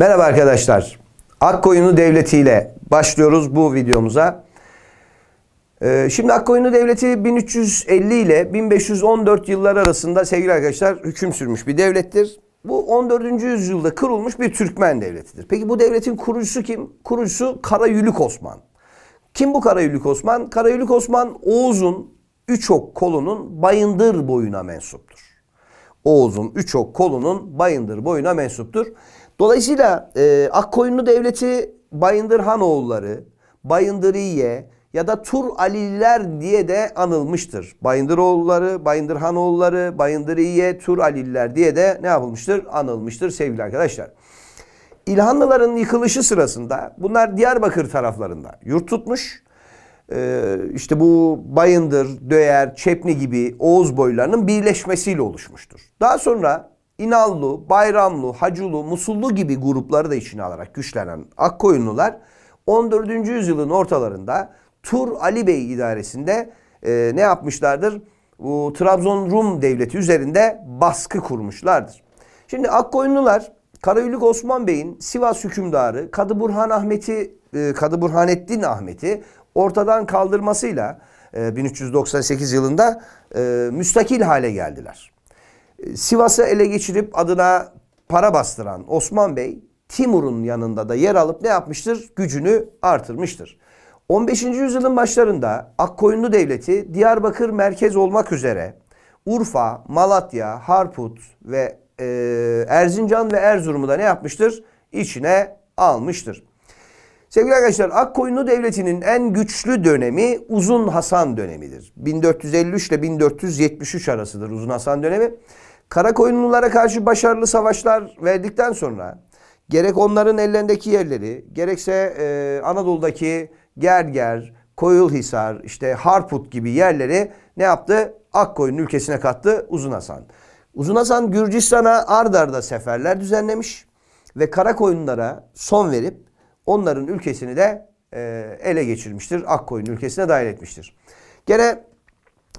Merhaba arkadaşlar. Akkoyunlu Devleti ile başlıyoruz bu videomuza. Ee, şimdi Akkoyunlu Devleti 1350 ile 1514 yıllar arasında sevgili arkadaşlar hüküm sürmüş bir devlettir. Bu 14. yüzyılda kurulmuş bir Türkmen devletidir. Peki bu devletin kurucusu kim? Kurucusu Karayülük Osman. Kim bu Karayülük Osman? Karayülük Osman Oğuz'un üç ok kolunun Bayındır boyuna mensuptur. Oğuz'un üç ok kolunun Bayındır boyuna mensuptur. Dolayısıyla e, Akkoyunlu Devleti Bayındır Hanoğulları, Bayındırıye ya da Tur Alililer diye de anılmıştır. Bayındıroğulları, Bayındır Hanoğulları, Bayındırıye, Tur Alililer diye de ne yapılmıştır? Anılmıştır sevgili arkadaşlar. İlhanlıların yıkılışı sırasında bunlar Diyarbakır taraflarında yurt tutmuş. Ee, işte bu Bayındır, Döyer, Çepni gibi Oğuz boylarının birleşmesiyle oluşmuştur. Daha sonra İnallı, Bayramlı, Haculu, Musullu gibi grupları da içine alarak güçlenen Akkoyunlular 14. yüzyılın ortalarında Tur Ali Bey idaresinde e, ne yapmışlardır? Bu Trabzon Rum devleti üzerinde baskı kurmuşlardır. Şimdi Akkoyunlular Karayülük Osman Bey'in Sivas hükümdarı Kadı Burhan Ahmet'i e, Kadı Burhanettin Ahmet'i ortadan kaldırmasıyla e, 1398 yılında e, müstakil hale geldiler. Sivas'ı ele geçirip adına para bastıran Osman Bey Timur'un yanında da yer alıp ne yapmıştır? Gücünü artırmıştır. 15. yüzyılın başlarında Akkoyunlu Devleti Diyarbakır merkez olmak üzere Urfa, Malatya, Harput ve e, Erzincan ve Erzurum'u da ne yapmıştır? İçine almıştır. Sevgili arkadaşlar Akkoyunlu Devleti'nin en güçlü dönemi Uzun Hasan dönemidir. 1453 ile 1473 arasıdır Uzun Hasan dönemi. Karakoyunlulara karşı başarılı savaşlar verdikten sonra gerek onların ellerindeki yerleri gerekse e, Anadolu'daki Gerger, Koyulhisar, işte Harput gibi yerleri ne yaptı? Akkoyun ülkesine kattı Uzun Hasan. Uzun Hasan Gürcistan'a ard arda seferler düzenlemiş ve Karakoyunlara son verip onların ülkesini de e, ele geçirmiştir. Akkoyun ülkesine dahil etmiştir. Gene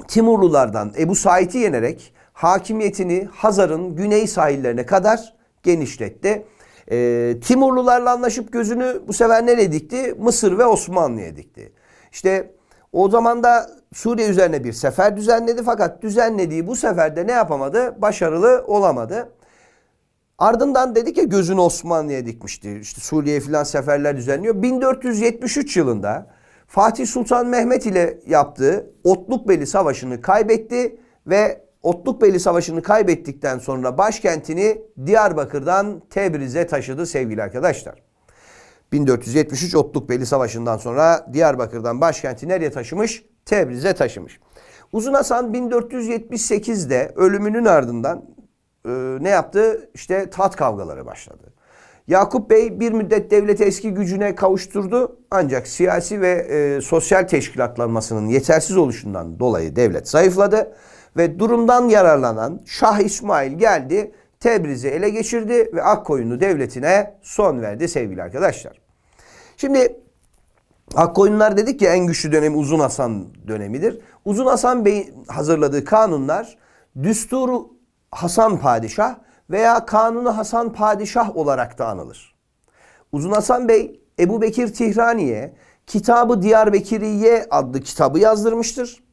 Timurlulardan Ebu Said'i yenerek hakimiyetini Hazar'ın güney sahillerine kadar genişletti. E, Timurlularla anlaşıp gözünü bu sefer nereye dikti? Mısır ve Osmanlı'ya dikti. İşte o zaman da Suriye üzerine bir sefer düzenledi fakat düzenlediği bu seferde ne yapamadı? Başarılı olamadı. Ardından dedi ki gözünü Osmanlı'ya dikmişti. İşte Suriye filan seferler düzenliyor. 1473 yılında Fatih Sultan Mehmet ile yaptığı Otlukbeli Savaşı'nı kaybetti ve Otlukbeli Savaşı'nı kaybettikten sonra başkentini Diyarbakır'dan Tebriz'e taşıdı sevgili arkadaşlar. 1473 Otlukbeli Savaşı'ndan sonra Diyarbakır'dan başkenti nereye taşımış? Tebriz'e taşımış. Uzun Hasan 1478'de ölümünün ardından e, ne yaptı? İşte taht kavgaları başladı. Yakup Bey bir müddet devleti eski gücüne kavuşturdu ancak siyasi ve e, sosyal teşkilatlanmasının yetersiz oluşundan dolayı devlet zayıfladı ve durumdan yararlanan Şah İsmail geldi Tebriz'i ele geçirdi ve Akkoyunlu devletine son verdi sevgili arkadaşlar. Şimdi Akkoyunlar dedik ki en güçlü dönemi Uzun Hasan dönemidir. Uzun Hasan Bey'in hazırladığı kanunlar Düsturu Hasan Padişah veya Kanunu Hasan Padişah olarak da anılır. Uzun Hasan Bey Ebu Bekir Tihrani'ye Kitabı Diyarbekiriye adlı kitabı yazdırmıştır.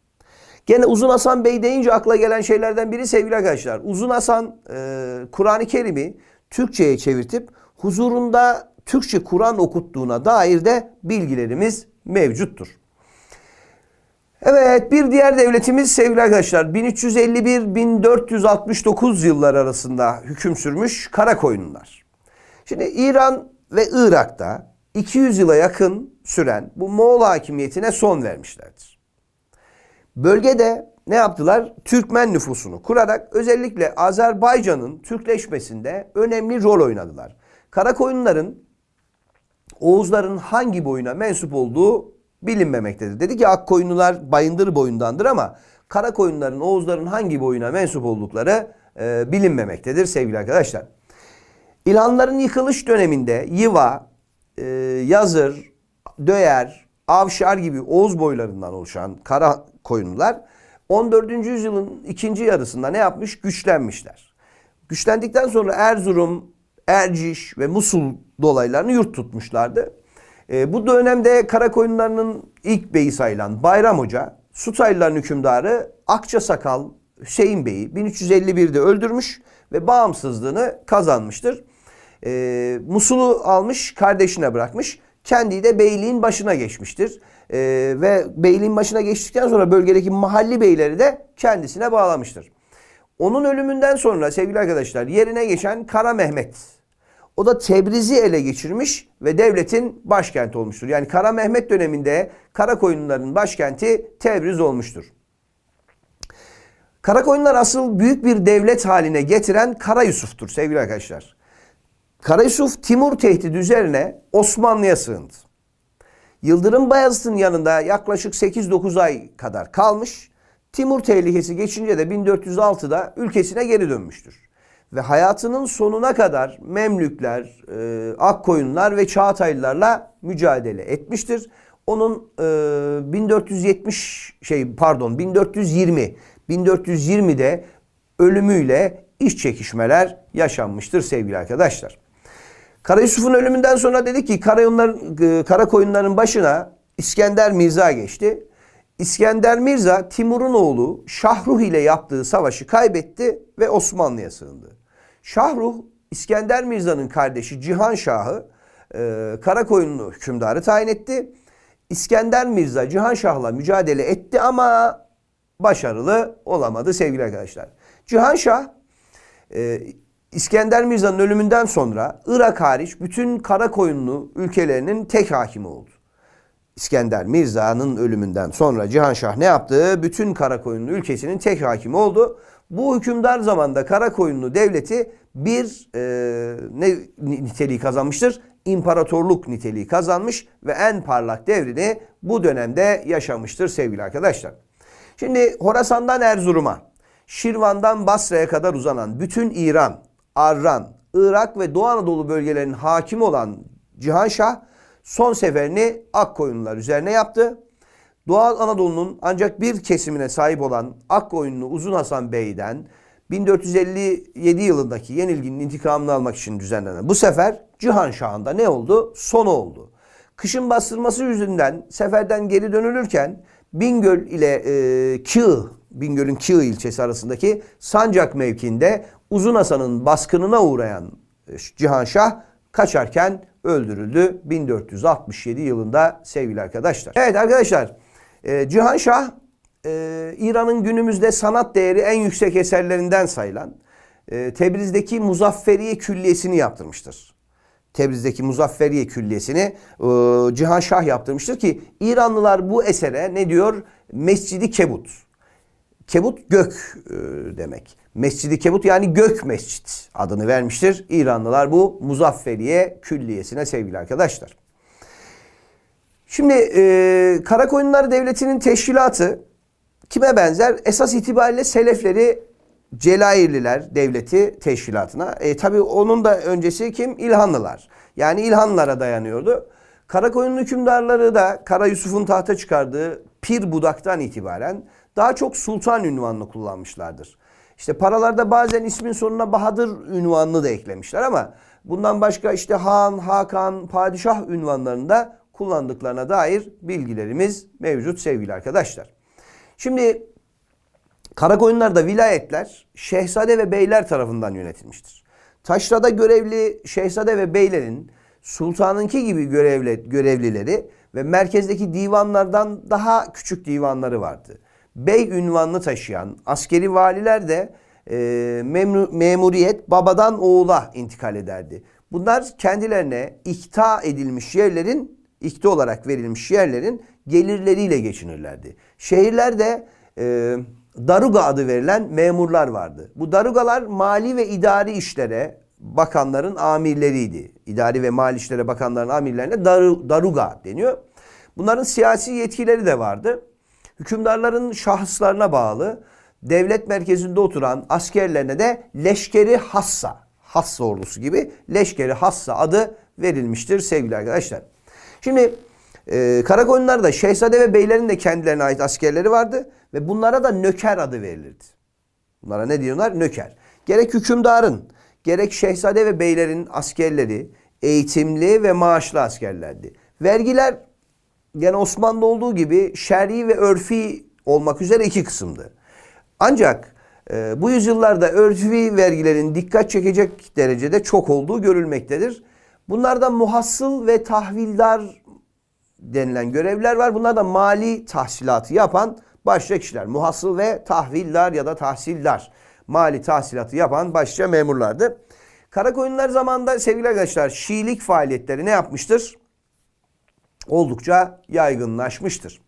Gene Uzun Hasan Bey deyince akla gelen şeylerden biri sevgili arkadaşlar. Uzun Hasan e, Kur'an-ı Kerim'i Türkçe'ye çevirtip huzurunda Türkçe Kur'an okuttuğuna dair de bilgilerimiz mevcuttur. Evet bir diğer devletimiz sevgili arkadaşlar 1351-1469 yıllar arasında hüküm sürmüş Karakoyunlular. Şimdi İran ve Irak'ta 200 yıla yakın süren bu Moğol hakimiyetine son vermişlerdir. Bölgede ne yaptılar? Türkmen nüfusunu kurarak özellikle Azerbaycan'ın Türkleşmesinde önemli rol oynadılar. Karakoyunların Oğuzların hangi boyuna mensup olduğu bilinmemektedir. Dedi ki Akkoyunlular Bayındır boyundandır ama Karakoyunların Oğuzların hangi boyuna mensup oldukları e, bilinmemektedir sevgili arkadaşlar. İlhanların yıkılış döneminde Yiva, e, Yazır, Döyer, Avşar gibi Oğuz boylarından oluşan Karakoyunlular 14. yüzyılın ikinci yarısında ne yapmış? Güçlenmişler. Güçlendikten sonra Erzurum, Erciş ve Musul dolaylarını yurt tutmuşlardı. E, bu dönemde Karakoyunlarının ilk beyi sayılan Bayram Hoca, Sutaylıların hükümdarı Akçasakal Hüseyin Bey'i 1351'de öldürmüş ve bağımsızlığını kazanmıştır. E, Musul'u almış kardeşine bırakmış. Kendi de beyliğin başına geçmiştir. E, ve beyliğin başına geçtikten sonra bölgedeki mahalli beyleri de kendisine bağlamıştır. Onun ölümünden sonra sevgili arkadaşlar yerine geçen Kara Mehmet. O da Tebriz'i ele geçirmiş ve devletin başkenti olmuştur. Yani Kara Mehmet döneminde Karakoyunluların başkenti Tebriz olmuştur. Karakoyunlar asıl büyük bir devlet haline getiren Kara Yusuf'tur sevgili arkadaşlar. Kara Yusuf Timur tehdidi üzerine Osmanlı'ya sığındı. Yıldırım Bayezid'in yanında yaklaşık 8-9 ay kadar kalmış. Timur tehlikesi geçince de 1406'da ülkesine geri dönmüştür. Ve hayatının sonuna kadar Memlükler, e, Akkoyunlar ve Çağataylılarla mücadele etmiştir. Onun e, 1470 şey pardon 1420 1420'de ölümüyle iç çekişmeler yaşanmıştır sevgili arkadaşlar. Kara Yusuf'un ölümünden sonra dedi ki Karayunlar, e, Karakoyunların başına İskender Mirza geçti. İskender Mirza Timur'un oğlu Şahruh ile yaptığı savaşı kaybetti ve Osmanlı'ya sığındı. Şahruh İskender Mirza'nın kardeşi Cihan Şah'ı e, Karakoyunlu hükümdarı tayin etti. İskender Mirza Cihan Şah'la mücadele etti ama başarılı olamadı sevgili arkadaşlar. Cihan Şah e, İskender Mirza'nın ölümünden sonra Irak hariç bütün Karakoyunlu ülkelerinin tek hakimi oldu. İskender Mirza'nın ölümünden sonra Cihanşah ne yaptı? Bütün Karakoyunlu ülkesinin tek hakimi oldu. Bu hükümdar zamanda Karakoyunlu devleti bir e, ne niteliği kazanmıştır? İmparatorluk niteliği kazanmış ve en parlak devrini bu dönemde yaşamıştır sevgili arkadaşlar. Şimdi Horasan'dan Erzurum'a, Şirvan'dan Basra'ya kadar uzanan bütün İran, Arran, Irak ve Doğu Anadolu bölgelerinin hakimi olan Cihanşah son seferini Akkoyunlular üzerine yaptı. Doğu Anadolu'nun ancak bir kesimine sahip olan Akkoyunlu Uzun Hasan Bey'den 1457 yılındaki yenilginin intikamını almak için düzenlenen bu sefer Cihan Şah'ında ne oldu? Sonu oldu. Kışın bastırması yüzünden seferden geri dönülürken Bingöl ile e, Kığ, Bingöl'ün Kığ ilçesi arasındaki Sancak mevkiinde Uzun Hasan'ın baskınına uğrayan e, Cihan Şah kaçarken öldürüldü 1467 yılında sevgili arkadaşlar. Evet arkadaşlar e, Cihan Şah e, İran'ın günümüzde sanat değeri en yüksek eserlerinden sayılan Tebriz'deki Muzafferiye Külliyesi'ni yaptırmıştır. Tebriz'deki Muzafferiye Külliyesi'ni e, Cihan Şah yaptırmıştır ki İranlılar bu esere ne diyor? Mescidi Kebut. Kebut gök e, demek. Mescidi Kebut yani gök mescit adını vermiştir. İranlılar bu Muzafferiye Külliyesi'ne sevgili arkadaşlar. Şimdi e, Karakoyunlar Devleti'nin teşkilatı kime benzer? Esas itibariyle Selefleri Celairliler Devleti teşkilatına. E, tabii onun da öncesi kim? İlhanlılar. Yani İlhanlılara dayanıyordu. Karakoyunlu hükümdarları da Kara Yusuf'un tahta çıkardığı Pir Budak'tan itibaren daha çok sultan ünvanını kullanmışlardır. İşte paralarda bazen ismin sonuna Bahadır ünvanını da eklemişler ama bundan başka işte Han, Hakan, Padişah ünvanlarını da kullandıklarına dair bilgilerimiz mevcut sevgili arkadaşlar. Şimdi Karakoyunlar'da vilayetler şehzade ve beyler tarafından yönetilmiştir. Taşra'da görevli şehzade ve beylerin sultanınki gibi görevli, görevlileri ve merkezdeki divanlardan daha küçük divanları vardı. Bey ünvanını taşıyan askeri valiler de e, memur, memuriyet babadan oğula intikal ederdi. Bunlar kendilerine ihta edilmiş yerlerin, ihta olarak verilmiş yerlerin gelirleriyle geçinirlerdi. Şehirlerde e, daruga adı verilen memurlar vardı. Bu darugalar mali ve idari işlere bakanların amirleriydi. İdari ve mali işlere bakanların amirlerine daru, daruga deniyor. Bunların siyasi yetkileri de vardı. Hükümdarların şahıslarına bağlı devlet merkezinde oturan askerlerine de leşkeri hassa, hassa ordusu gibi leşkeri hassa adı verilmiştir sevgili arkadaşlar. Şimdi e, Karakoyunlar'da şehzade ve beylerin de kendilerine ait askerleri vardı ve bunlara da nöker adı verilirdi. Bunlara ne diyorlar? Nöker. Gerek hükümdarın, gerek şehzade ve beylerin askerleri eğitimli ve maaşlı askerlerdi. Vergiler gene Osmanlı olduğu gibi şer'i ve örfi olmak üzere iki kısımdı. Ancak e, bu yüzyıllarda örfi vergilerin dikkat çekecek derecede çok olduğu görülmektedir. Bunlardan muhassıl ve tahvildar denilen görevler var. Bunlar da mali tahsilatı yapan başka kişiler. Muhassıl ve tahvildar ya da tahsildar. Mali tahsilatı yapan başka memurlardı. Karakoyunlar zamanında sevgili arkadaşlar Şiilik faaliyetleri ne yapmıştır? Oldukça yaygınlaşmıştır.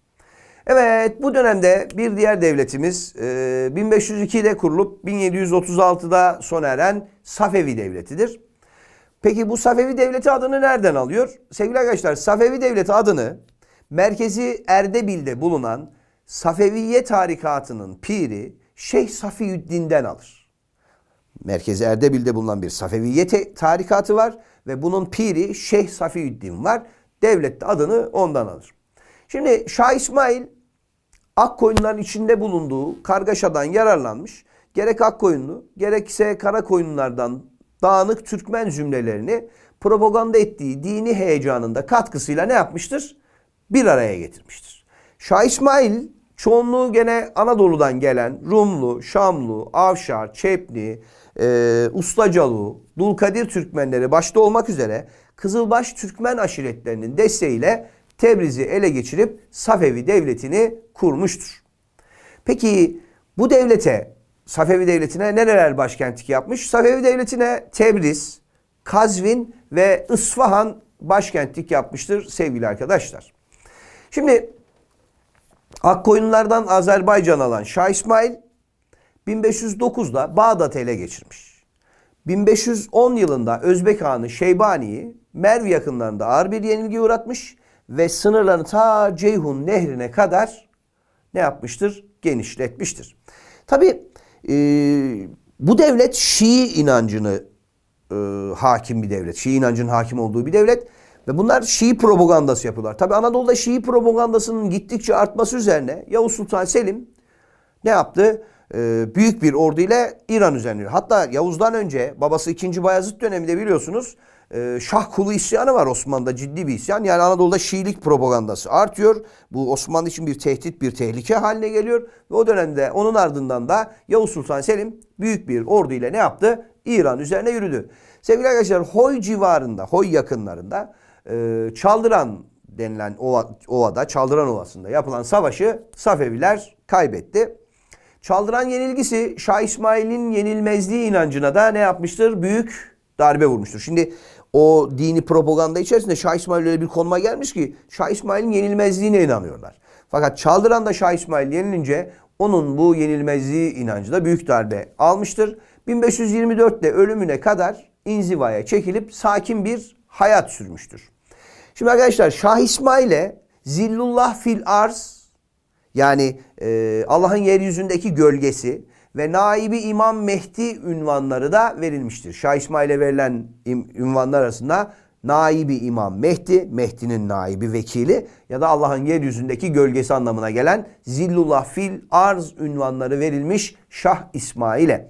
Evet bu dönemde bir diğer devletimiz e, 1502'de kurulup 1736'da sona eren Safevi Devleti'dir. Peki bu Safevi Devleti adını nereden alıyor? Sevgili arkadaşlar Safevi Devleti adını merkezi Erdebil'de bulunan Safeviye tarikatının piri Şeyh Safiyüddin'den alır. Merkezi Erdebil'de bulunan bir Safeviye tarikatı var ve bunun piri Şeyh Safiyüddin var. Devlet de adını ondan alır. Şimdi Şah İsmail Akkoyunların içinde bulunduğu kargaşadan yararlanmış. Gerek Akkoyunlu gerekse Karakoyunlardan dağınık Türkmen cümlelerini propaganda ettiği dini heyecanında katkısıyla ne yapmıştır? Bir araya getirmiştir. Şah İsmail çoğunluğu gene Anadolu'dan gelen Rumlu, Şamlu, Avşar, Çepni, e, Ustacalu, Dulkadir Türkmenleri başta olmak üzere Kızılbaş Türkmen aşiretlerinin desteğiyle Tebriz'i ele geçirip Safevi devletini kurmuştur. Peki bu devlete, Safevi devletine nereler başkentlik yapmış? Safevi devletine Tebriz, Kazvin ve Isfahan başkentlik yapmıştır sevgili arkadaşlar. Şimdi Akkoyunlardan Azerbaycan alan Şah İsmail 1509'da Bağdat'ı ele geçirmiş. 1510 yılında Özbek Hanı Şeybani'yi Merv yakınlarında ağır bir yenilgi uğratmış ve sınırlarını ta Ceyhun nehrine kadar ne yapmıştır? Genişletmiştir. Tabi e, bu devlet Şii inancını e, hakim bir devlet. Şii inancının hakim olduğu bir devlet. Ve bunlar Şii propagandası yapıyorlar. Tabi Anadolu'da Şii propagandasının gittikçe artması üzerine Yavuz Sultan Selim ne yaptı? Ee, büyük bir ordu ile İran üzerine. Hatta Yavuz'dan önce babası 2. Bayezid döneminde biliyorsunuz e, Şah kulu isyanı var Osmanlı'da ciddi bir isyan. Yani Anadolu'da Şiilik propagandası artıyor. Bu Osmanlı için bir tehdit, bir tehlike haline geliyor. Ve o dönemde onun ardından da Yavuz Sultan Selim büyük bir ordu ile ne yaptı? İran üzerine yürüdü. Sevgili arkadaşlar Hoy civarında, Hoy yakınlarında e, Çaldıran denilen ova, ovada, Çaldıran Ovası'nda yapılan savaşı Safeviler kaybetti. Çaldıran yenilgisi Şah İsmail'in yenilmezliği inancına da ne yapmıştır? Büyük darbe vurmuştur. Şimdi o dini propaganda içerisinde Şah İsmail öyle bir konuma gelmiş ki Şah İsmail'in yenilmezliğine inanıyorlar. Fakat Çaldıran'da Şah İsmail yenilince onun bu yenilmezliği inancı da büyük darbe almıştır. 1524'te ölümüne kadar inzivaya çekilip sakin bir hayat sürmüştür. Şimdi arkadaşlar Şah İsmail'e Zillullah fil arz yani e, Allah'ın yeryüzündeki gölgesi ve naibi İmam Mehdi ünvanları da verilmiştir. Şah İsmail'e verilen ünvanlar arasında naibi İmam Mehdi, Mehdi'nin naibi vekili ya da Allah'ın yeryüzündeki gölgesi anlamına gelen Zillullah fil arz ünvanları verilmiş Şah İsmail'e.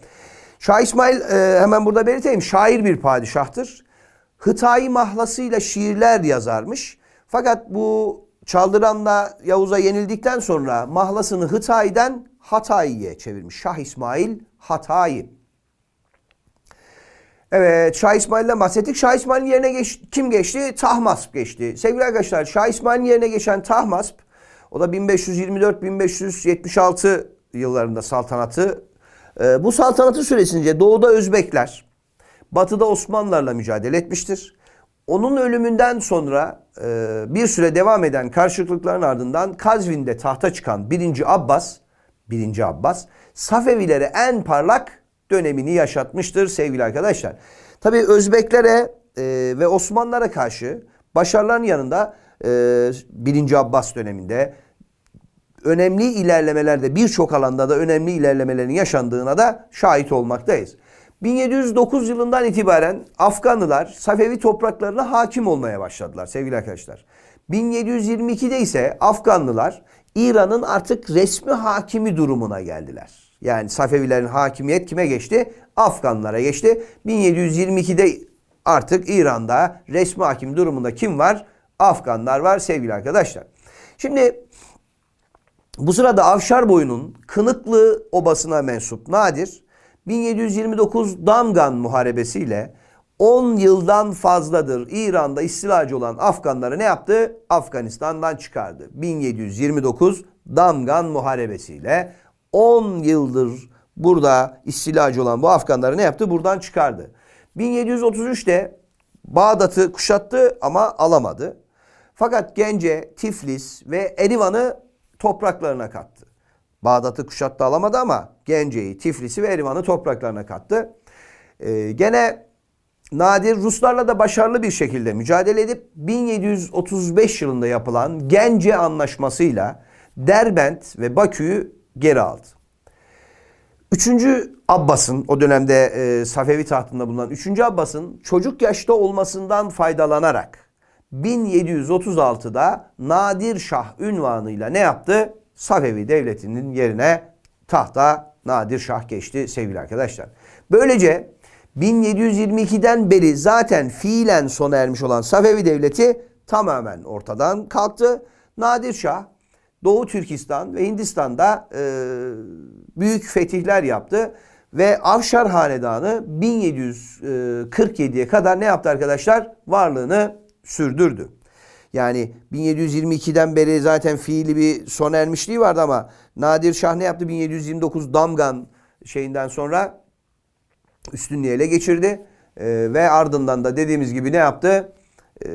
Şah İsmail e, hemen burada belirteyim şair bir padişahtır. Hıtai mahlasıyla şiirler yazarmış. Fakat bu Çaldıran'la Yavuz'a yenildikten sonra mahlasını Hıtai'den Hatay'ye çevirmiş. Şah İsmail Hatay. Evet Şah İsmail'den bahsettik. Şah İsmail'in yerine geç, kim geçti? Tahmasp geçti. Sevgili arkadaşlar Şah İsmail'in yerine geçen Tahmasp o da 1524-1576 yıllarında saltanatı. Ee, bu saltanatı süresince doğuda Özbekler, batıda Osmanlılarla mücadele etmiştir. Onun ölümünden sonra e, bir süre devam eden karşılıkların ardından Kazvin'de tahta çıkan 1. Abbas, 1. Abbas Safevilere en parlak dönemini yaşatmıştır sevgili arkadaşlar. Tabi Özbeklere e, ve Osmanlılara karşı başarıların yanında e, 1. Abbas döneminde önemli ilerlemelerde birçok alanda da önemli ilerlemelerin yaşandığına da şahit olmaktayız. 1709 yılından itibaren Afganlılar Safevi topraklarına hakim olmaya başladılar sevgili arkadaşlar. 1722'de ise Afganlılar İran'ın artık resmi hakimi durumuna geldiler. Yani Safevilerin hakimiyet kime geçti? Afganlara geçti. 1722'de artık İran'da resmi hakim durumunda kim var? Afganlar var sevgili arkadaşlar. Şimdi bu sırada Avşar boyunun Kınıklı obasına mensup Nadir 1729 Damgan muharebesiyle 10 yıldan fazladır İran'da istilacı olan Afganları ne yaptı? Afganistan'dan çıkardı. 1729 Damgan muharebesiyle 10 yıldır burada istilacı olan bu Afganları ne yaptı? Buradan çıkardı. 1733'te Bağdat'ı kuşattı ama alamadı. Fakat Gence, Tiflis ve Erivan'ı topraklarına kattı. Bağdat'ı kuşattı alamadı ama Gence'yi, Tiflis'i ve Erivan'ı topraklarına kattı. Ee, gene Nadir Ruslarla da başarılı bir şekilde mücadele edip 1735 yılında yapılan Gence Anlaşması'yla Derbent ve Bakü'yü geri aldı. Üçüncü Abbas'ın o dönemde e, Safevi tahtında bulunan 3. Abbas'ın çocuk yaşta olmasından faydalanarak 1736'da Nadir Şah ünvanıyla ne yaptı? Safevi devletinin yerine tahta Nadir Şah geçti sevgili arkadaşlar. Böylece 1722'den beri zaten fiilen sona ermiş olan Safevi devleti tamamen ortadan kalktı. Nadir Şah Doğu Türkistan ve Hindistan'da e, büyük fetihler yaptı. Ve Avşar Hanedanı 1747'ye kadar ne yaptı arkadaşlar? Varlığını sürdürdü. Yani 1722'den beri zaten fiili bir sona ermişliği vardı ama Nadir Şah ne yaptı? 1729 Damgan şeyinden sonra üstünlüğü ele geçirdi. Ee, ve ardından da dediğimiz gibi ne yaptı? Ee,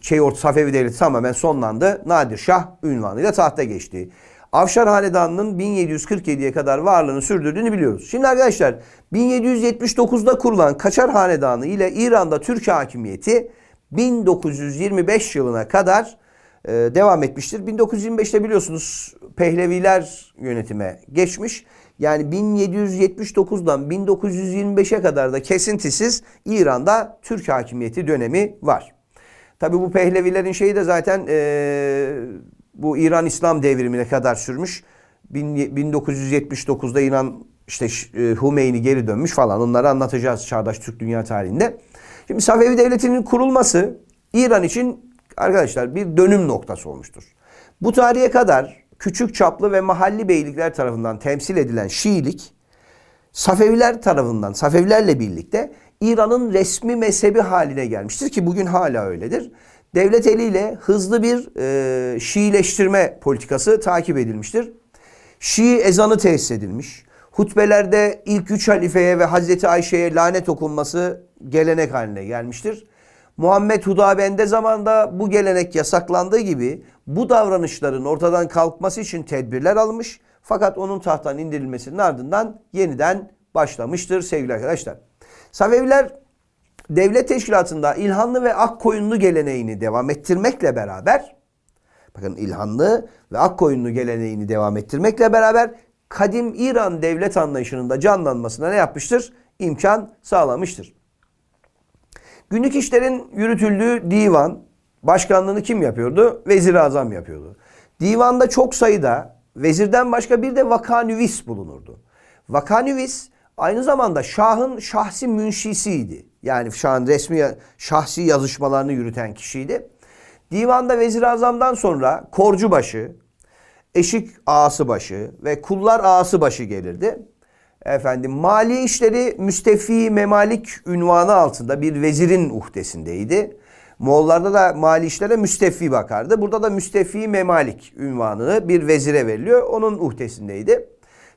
şey Orta Safevi Devleti tamamen sonlandı. Nadir Şah ünvanıyla tahta geçti. Avşar Hanedanı'nın 1747'ye kadar varlığını sürdürdüğünü biliyoruz. Şimdi arkadaşlar 1779'da kurulan Kaçar Hanedanı ile İran'da Türk hakimiyeti 1925 yılına kadar e, devam etmiştir. 1925'te biliyorsunuz Pehleviler yönetime geçmiş. Yani 1779'dan 1925'e kadar da kesintisiz İran'da Türk hakimiyeti dönemi var. Tabi bu Pehlevilerin şeyi de zaten e, bu İran İslam devrimine kadar sürmüş. 1979'da İran işte Hümeyni geri dönmüş falan. Onları anlatacağız çağdaş Türk dünya tarihinde. Şimdi Safevi Devleti'nin kurulması İran için arkadaşlar bir dönüm noktası olmuştur. Bu tarihe kadar küçük çaplı ve mahalli beylikler tarafından temsil edilen Şiilik Safeviler tarafından, Safevilerle birlikte İran'ın resmi mezhebi haline gelmiştir ki bugün hala öyledir. Devlet eliyle hızlı bir e, Şiileştirme politikası takip edilmiştir. Şii ezanı tesis edilmiş. Hutbelerde ilk üç halifeye ve Hazreti Ayşe'ye lanet okunması gelenek haline gelmiştir. Muhammed Hudabendi zamanında bu gelenek yasaklandığı gibi bu davranışların ortadan kalkması için tedbirler almış. Fakat onun tahttan indirilmesinin ardından yeniden başlamıştır sevgili arkadaşlar. Safeviler devlet teşkilatında İlhanlı ve Akkoyunlu geleneğini devam ettirmekle beraber bakın İlhanlı ve Akkoyunlu geleneğini devam ettirmekle beraber kadim İran devlet anlayışının da canlanmasına ne yapmıştır? İmkan sağlamıştır. Günlük işlerin yürütüldüğü divan başkanlığını kim yapıyordu? Vezir-i Azam yapıyordu. Divanda çok sayıda vezirden başka bir de vakanüvis bulunurdu. Vakanüvis aynı zamanda Şah'ın şahsi münşisiydi. Yani Şah'ın resmi şahsi yazışmalarını yürüten kişiydi. Divanda Vezir-i Azam'dan sonra Korcubaşı, Eşik Ağası başı ve Kullar Ağası başı gelirdi. Efendim mali işleri müstefi memalik ünvanı altında bir vezirin uhdesindeydi. Moğollarda da mali işlere müstefi bakardı. Burada da müstefi memalik ünvanı bir vezire veriliyor. Onun uhdesindeydi.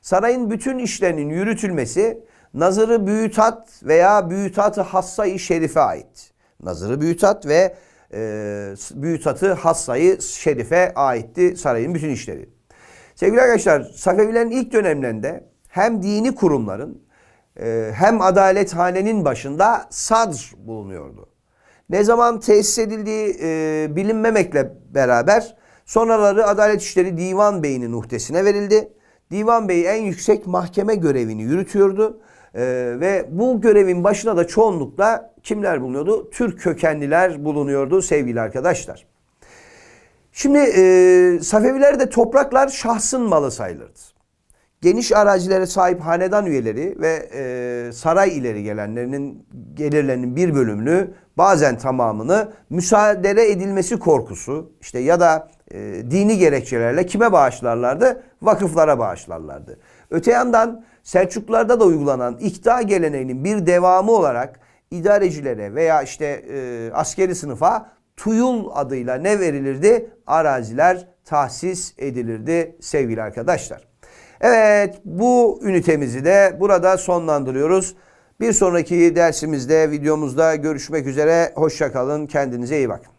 Sarayın bütün işlerinin yürütülmesi Nazırı Büyütat veya Büyütat-ı Hassayı Şerife ait. Nazırı Büyütat ve e, Büyütat-ı Hassayı Şerife aitti sarayın bütün işleri. Sevgili arkadaşlar Safevilerin ilk dönemlerinde hem dini kurumların e, hem adalethanenin başında sadr bulunuyordu. Ne zaman tesis edildiği e, bilinmemekle beraber sonraları Adalet İşleri Divan Bey'inin uhdesine verildi. Divan Bey en yüksek mahkeme görevini yürütüyordu. Ee, ve bu görevin başına da çoğunlukla kimler bulunuyordu? Türk kökenliler bulunuyordu sevgili arkadaşlar. Şimdi e, Safevilerde topraklar şahsın malı sayılırdı. Geniş arazilere sahip hanedan üyeleri ve e, saray ileri gelenlerinin gelirlerinin bir bölümünü bazen tamamını müsaade edilmesi korkusu işte ya da e, dini gerekçelerle kime bağışlarlardı? Vakıflara bağışlarlardı. Öte yandan Selçuklularda da uygulanan ikta geleneğinin bir devamı olarak idarecilere veya işte e, askeri sınıfa tuyul adıyla ne verilirdi? Araziler tahsis edilirdi sevgili arkadaşlar. Evet bu ünitemizi de burada sonlandırıyoruz. Bir sonraki dersimizde videomuzda görüşmek üzere. Hoşçakalın. Kendinize iyi bakın.